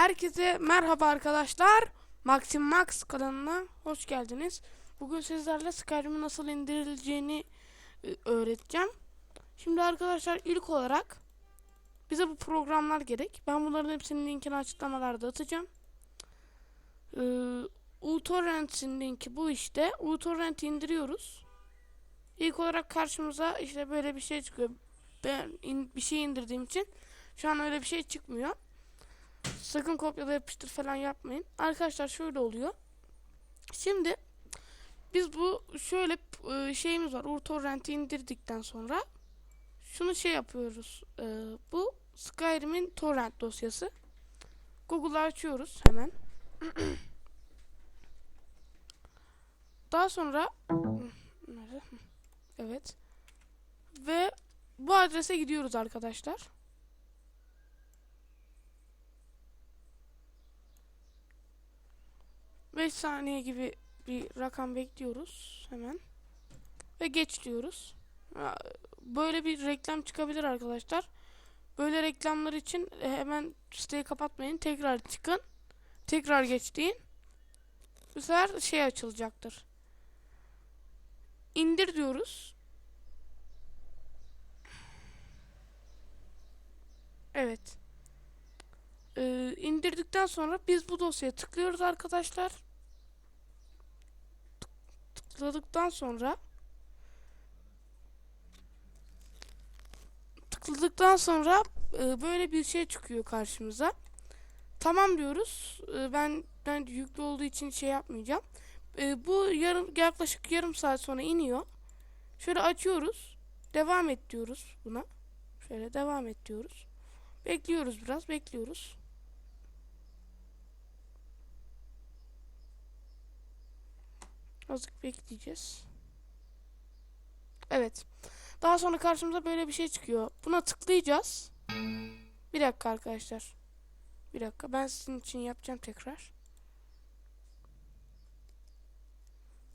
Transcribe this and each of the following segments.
Herkese merhaba arkadaşlar. Maxim Max kanalına hoş geldiniz. Bugün sizlerle Skyrim'in nasıl indirileceğini e, öğreteceğim. Şimdi arkadaşlar ilk olarak bize bu programlar gerek. Ben bunların hepsinin linkini açıklamalarda atacağım. Ee, uTorrent'in linki bu işte. uTorrent indiriyoruz. İlk olarak karşımıza işte böyle bir şey çıkıyor. Ben bir şey indirdiğim için şu an öyle bir şey çıkmıyor. Sakın kopyala yapıştır falan yapmayın. Arkadaşlar şöyle oluyor. Şimdi biz bu şöyle e, şeyimiz var. uTorrent'i indirdikten sonra şunu şey yapıyoruz. E, bu Skyrim'in torrent dosyası. Google'ı açıyoruz hemen. Daha sonra? Evet. Ve bu adrese gidiyoruz arkadaşlar. Beş saniye gibi bir rakam bekliyoruz hemen. Ve geç diyoruz. Böyle bir reklam çıkabilir arkadaşlar. Böyle reklamlar için e, hemen siteyi kapatmayın. Tekrar çıkın. Tekrar geç deyin. Bu sefer şey açılacaktır. İndir diyoruz. Evet. Ee, indirdikten sonra biz bu dosyaya tıklıyoruz arkadaşlar. Tık- Tıkladıktan sonra tıkladıktan sonra e, böyle bir şey çıkıyor karşımıza. Tamam diyoruz. E, ben ben yüklü olduğu için şey yapmayacağım. E, bu yarım yaklaşık yarım saat sonra iniyor. Şöyle açıyoruz. Devam et diyoruz buna. Şöyle devam et diyoruz. Bekliyoruz biraz, bekliyoruz. Azıcık bekleyeceğiz. Evet. Daha sonra karşımıza böyle bir şey çıkıyor. Buna tıklayacağız. Bir dakika arkadaşlar. Bir dakika. Ben sizin için yapacağım tekrar.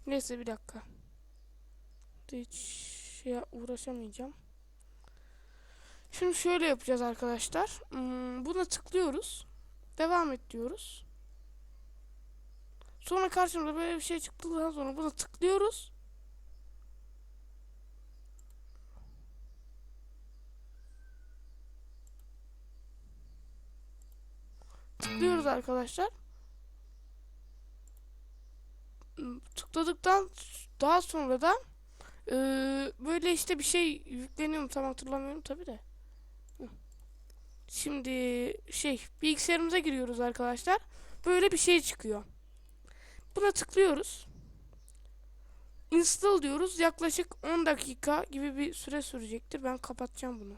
Neyse bir dakika. Hiç şeye uğraşamayacağım. Şimdi şöyle yapacağız arkadaşlar. Hmm, buna tıklıyoruz. Devam et diyoruz. Sonra karşımıza böyle bir şey çıktıktan sonra buna tıklıyoruz. Tıklıyoruz arkadaşlar. Tıkladıktan daha sonra da eee, böyle işte bir şey yükleniyor tam hatırlamıyorum tabi de. Şimdi şey bilgisayarımıza giriyoruz arkadaşlar. Böyle bir şey çıkıyor. Buna tıklıyoruz. Install diyoruz. Yaklaşık 10 dakika gibi bir süre sürecektir. Ben kapatacağım bunu.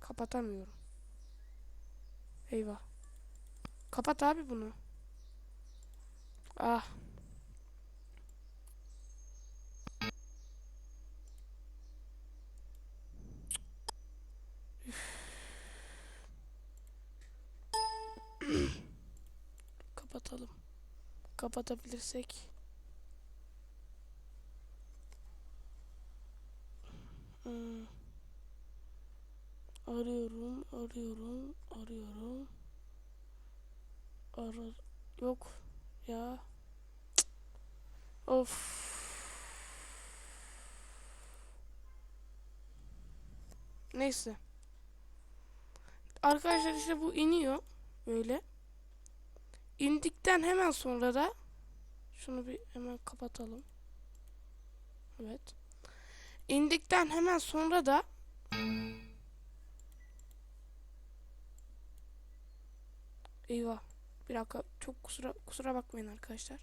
Kapatamıyorum. Eyvah. Kapat abi bunu. Ah. Kapatalım. Kapatabilirsek. Hmm. Arıyorum, arıyorum, arıyorum. Ara yok ya. Of. Neyse. Arkadaşlar işte bu iniyor böyle. İndikten hemen sonra da şunu bir hemen kapatalım. Evet. İndikten hemen sonra da Eyvah. Bir dakika. Çok kusura kusura bakmayın arkadaşlar.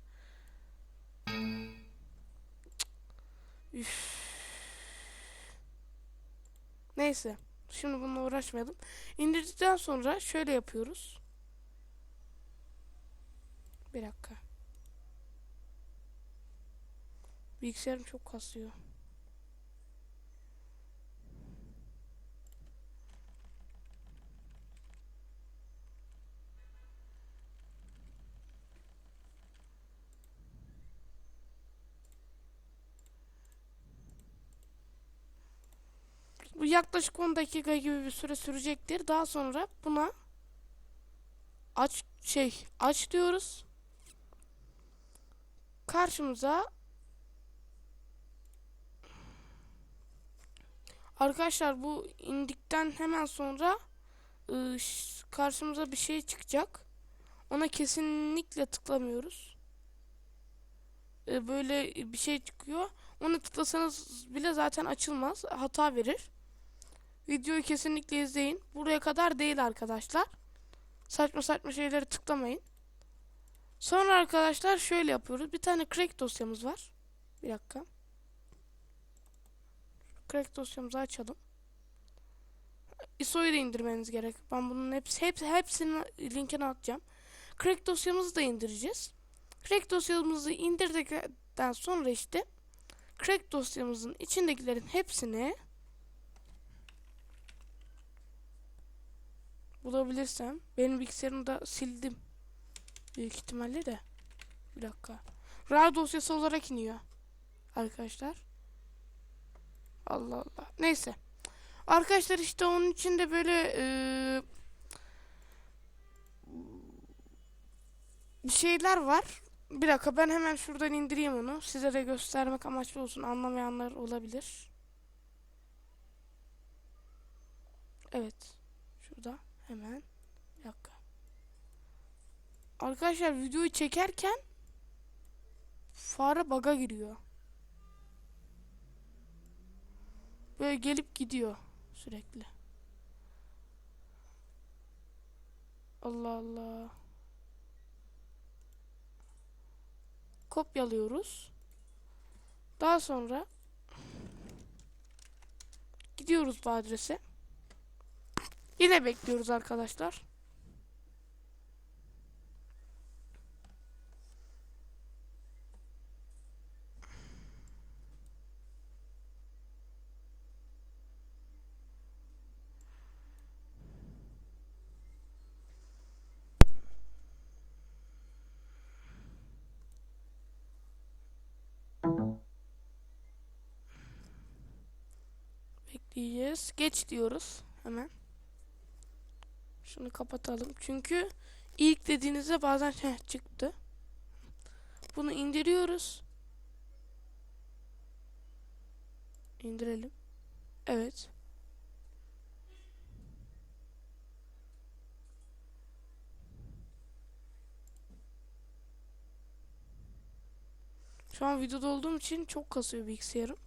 Üf. Neyse. Şimdi bununla uğraşmayalım. İndirdikten sonra şöyle yapıyoruz. Bir dakika. Bilgisayarım çok kasıyor. Bu yaklaşık 10 dakika gibi bir süre sürecektir. Daha sonra buna aç şey aç diyoruz. Karşımıza Arkadaşlar bu indikten hemen sonra ıı, karşımıza bir şey çıkacak. Ona kesinlikle tıklamıyoruz. Böyle bir şey çıkıyor. Onu tıklasanız bile zaten açılmaz. Hata verir. Videoyu kesinlikle izleyin. Buraya kadar değil arkadaşlar. Saçma saçma şeyleri tıklamayın. Sonra arkadaşlar şöyle yapıyoruz. Bir tane crack dosyamız var. Bir dakika. Crack dosyamızı açalım. ISO'yu da indirmeniz gerek. Ben bunun hepsi, hepsi hepsinin linkini atacağım. Crack dosyamızı da indireceğiz. Crack dosyamızı indirdikten sonra işte Crack dosyamızın içindekilerin hepsini bulabilirsem benim bilgisayarımı da sildim. Büyük ihtimalle de. Bir dakika. RAR dosyası olarak iniyor. Arkadaşlar. Allah Allah. Neyse. Arkadaşlar işte onun için de böyle bir şeyler var. Bir dakika ben hemen şuradan indireyim onu. Size de göstermek amaçlı olsun. Anlamayanlar olabilir. Evet. Şurada hemen. Bir dakika. Arkadaşlar videoyu çekerken fare baga giriyor. Böyle gelip gidiyor sürekli. Allah Allah. Kopyalıyoruz. Daha sonra gidiyoruz bu adrese. Yine bekliyoruz arkadaşlar. Bekleyeceğiz. Geç diyoruz hemen. Şunu kapatalım. Çünkü ilk dediğinizde bazen heh, çıktı. Bunu indiriyoruz. İndirelim. Evet. Şu an videoda olduğum için çok kasıyor bilgisayarım.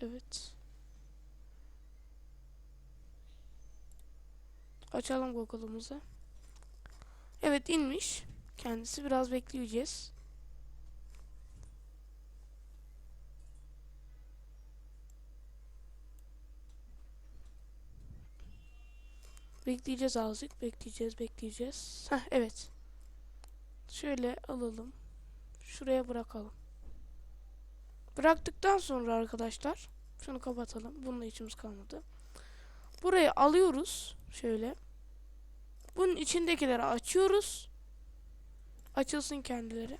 Evet. Açalım Google'ımızı. Evet inmiş. Kendisi biraz bekleyeceğiz. Bekleyeceğiz azıcık. Bekleyeceğiz, bekleyeceğiz. Heh, evet. Şöyle alalım. Şuraya bırakalım. Bıraktıktan sonra arkadaşlar şunu kapatalım. Bununla içimiz kalmadı. Burayı alıyoruz. Şöyle. Bunun içindekileri açıyoruz. Açılsın kendileri.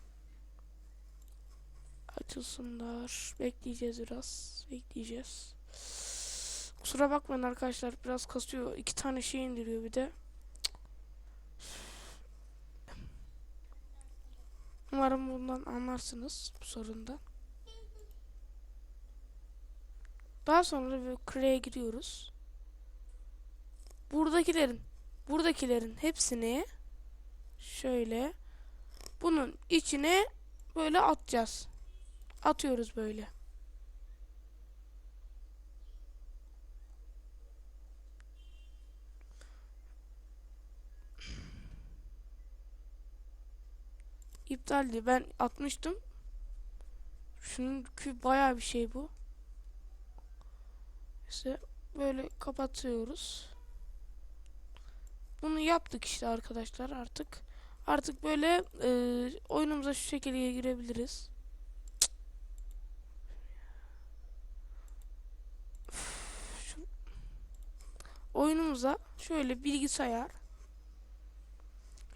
Açılsınlar. Bekleyeceğiz biraz. Bekleyeceğiz. Kusura bakmayın arkadaşlar. Biraz kasıyor. İki tane şey indiriyor bir de. Umarım bundan anlarsınız bu sorundan. Daha sonra Clay'e giriyoruz. Buradakilerin buradakilerin hepsini şöyle bunun içine böyle atacağız. Atıyoruz böyle. İptaldi. Ben atmıştım. Şunun bayağı bir şey bu. İşte böyle kapatıyoruz. Bunu yaptık işte arkadaşlar artık. Artık böyle e, oyunumuza şu şekilde girebiliriz. Oyunumuza şöyle bilgisayar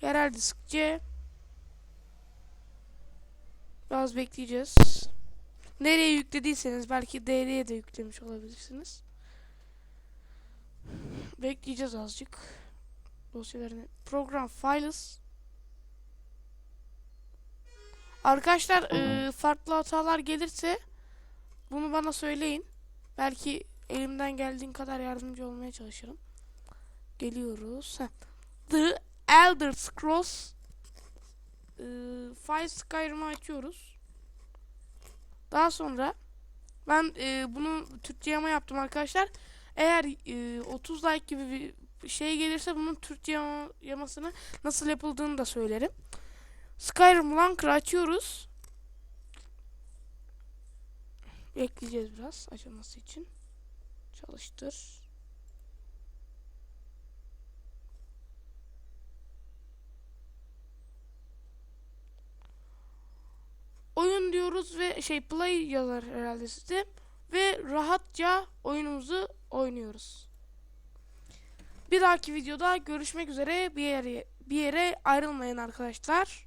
Yerel disk C. Biraz bekleyeceğiz. Nereye yüklediyseniz belki DL'ye de yüklemiş olabilirsiniz. Bekleyeceğiz azıcık. Dosyalarını. Program files. Arkadaşlar eee, farklı hatalar gelirse bunu bana söyleyin. Belki elimden geldiğin kadar yardımcı olmaya çalışırım. Geliyoruz. The Elder Scrolls eee File Skyrim'i açıyoruz. Daha sonra ben eee, bunu Türkçe yama yaptım arkadaşlar. Eğer eee, 30 like gibi bir şey gelirse bunun Türkçe yama- yamasını nasıl yapıldığını da söylerim. Skyrim Launcher'ı açıyoruz. Bekleyeceğiz biraz açılması için. Çalıştır. Oyun diyoruz ve şey play yazar herhalde size ve rahatça oyunumuzu oynuyoruz. Bir dahaki videoda görüşmek üzere. Bir yere bir yere ayrılmayın arkadaşlar.